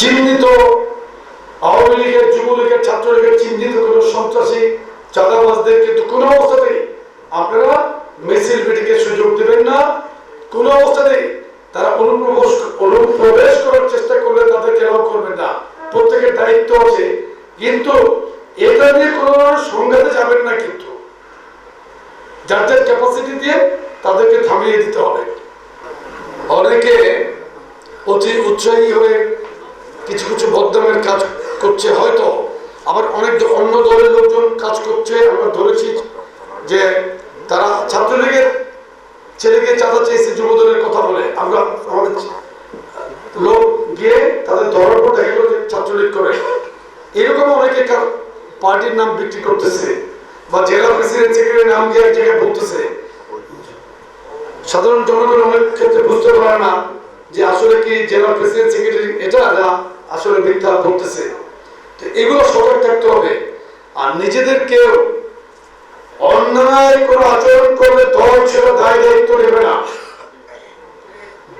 চিহ্নিত আওয়ামী লীগের, যুবলীগের, ছাত্রলীগের চিহ্নিত কোনো সন্ত্রাসী, চাঁদাবাজদের কিন্তু কোনো অবস্থাতেই আপনারা মিছিল মিটিংকে সুযোগ দেবেন না। কোনো অবস্থাতেই তারা অনুপ্রবেশ অনুপ্রবেশ করার চেষ্টা করলে তাদেরকে এলাও করবেন না। প্রত্যেকের দায়িত্ব আছে। কিন্তু এটা নিয়ে কোনো সংঘাতে যাবেন না কিন্তু। যার যার ক্যাপাসিটি দিয়ে তাদেরকে থামিয়ে দিতে হবে। অনেকে অতি উৎসাহী হয়ে কিছু কিছু বদনামের কাজ করছে, হয়তো আবার অনেক অন্য দলের লোকজন কাজ করছে। আমরা ধরেছি যে তারা ছাত্রলীগের ছেলেকে চাঁদা চেয়েছে যুব দলের কথা বলে। আমরা আমাদের লোক গিয়ে তাদের ধরার পর দেখা গেল ছাত্রলীগ করে। এরকম অনেকে পার্টির নাম বিক্রি করতেছে বা জেলা প্রেসিডেন্ট সেক্রেটারি নাম দিয়ে এক জায়গায় বলতেছে। সাধারণ জনগণ অনেক ক্ষেত্রে বুঝতে পারে না যে আসলে কি জেলা প্রেসিডেন্ট, সেক্রেটারি এটা না আসলে মিথ্যা বলতেছে। তো এগুলো সজাগ থাকতে হবে। আর নিজেদেরকেও অন্যায় কোনো আচরণ করলে দল সেটা দায় দায়িত্ব নেবে না।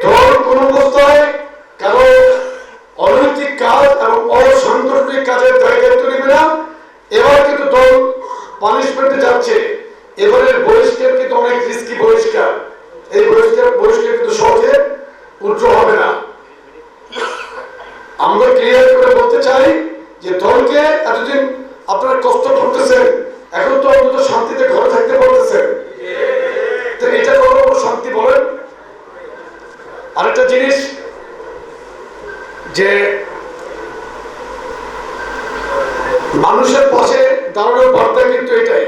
দল কোন অবস্থায় কারও অনৈতিক কাজ এবং অসাংগঠনিক কাজের দায় দায়িত্ব নেবে না। এবার কিন্তু দল পানিশমেন্টে যাচ্ছে। এবারের বহিষ্কার কিন্তু অনেক রিস্কি বহিষ্কার। এই বহিষ্কার বহিষ্কার কিন্তু সহজে উজ্জ্ব হবে না আমরা ক্লিয়ার করে বলতে চাই যে দলকে এতদিন আপনারা কষ্ট করতেছেন এখন তো অন্তত শান্তিতে ঘরে থাকতে পারতেছেন তো এটা কোনো শান্তি বলেন আরেকটা জিনিস যে মানুষের পাশে দাঁড়ানোর বার্তা কিন্তু এটাই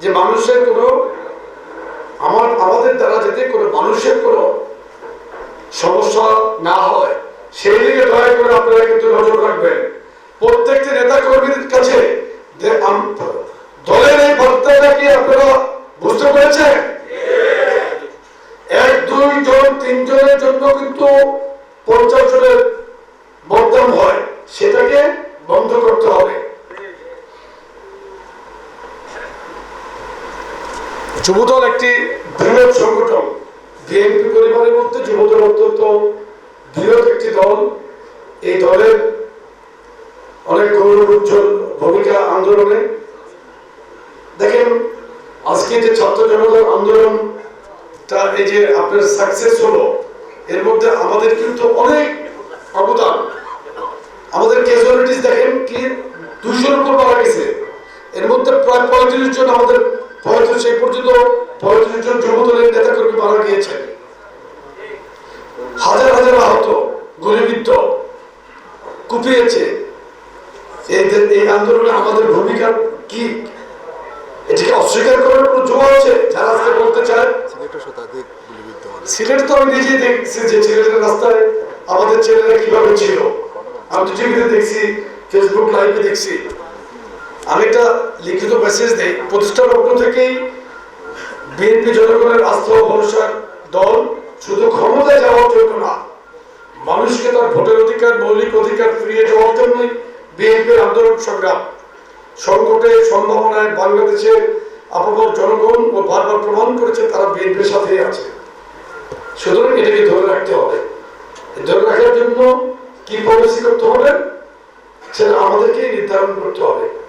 যে মানুষের কোনো আমার, আমাদের দ্বারা যাতে কোনো মানুষের কোনো সমস্যা না হয়, সেই দিকে দয়া করে আপনারা কিন্তু নজর রাখবেন প্রত্যেকটি নেতা কর্মীদের কাছে যে আম- দলের এই বার্তাটা কি আপনারা বুঝতে পেরেছেন এক দুই জন তিনজনের জন্য কিন্তু পঞ্চাশ জনের বদনাম হয়, সেটাকে বন্ধ করতে হবে। যুবদল একটি বৃহৎ সংগঠন। বিএনপি পরিবারের মধ্যে যুবদল অত্যন্ত বৃহৎ একটি দল। এই দলের অনেক গৌরব উজ্জ্বল ভূমিকা আন্দোলনে। দেখেন, আজকে যে ছাত্র জনতার আন্দোলন তার এই যে আপনার সাকসেস হলো এর মধ্যে আমাদের কিন্তু অনেক অবদান। আমাদের ক্যাজুয়ালিটিস দেখেন কি, দুইশোর উপর মারা গেছে। এর মধ্যে প্রায় পঁয়ত্রিশ জন আমাদের পঁয়ত্রিশ এই পর্যন্ত পঁয়ত্রিশ জন যুবদলের নেতা কর্মী মারা গিয়েছেন। হাজার হাজার আহত গুলিবিদ্ধ কুপিয়েছে। এই আন্দোলনে আমাদের ভূমিকা কি, এটাকে অস্বীকার করার কোনো জোর আছে? যারা আজকে বলতে চায় শতাধিক গুলিবিদ্ধ সিলেট তো আমি নিজেই দেখছি যে সিলেটের রাস্তায় আমাদের ছেলেরা কীভাবে ছিল। আমি তো টিভিতে দেখছি ফেসবুক লাইভে দেখছি। আমি একটা লিখিত মেসেজ থেকেই বিএনপি জনগণের আস্থা ভরসার দল শুধু ক্ষমতায় যাওয়ার জন্য না, মানুষকে তার ভোটের অধিকার, মৌলিক অধিকার ফিরিয়ে দেওয়ার জন্যই বিএনপির আন্দোলন সংগ্রাম। সংকটে, সম্ভাবনায় বাংলাদেশের আপামর জনগণ ও বারবার প্রমাণ করেছে তারা বিএনপির সাথে আছে। সুতরাং এটাকে ধরে রাখতে হবে। ধরে রাখার জন্য কি পলিসি করতে হবে? সেটা আমাদেরকে নির্ধারণ করতে হবে।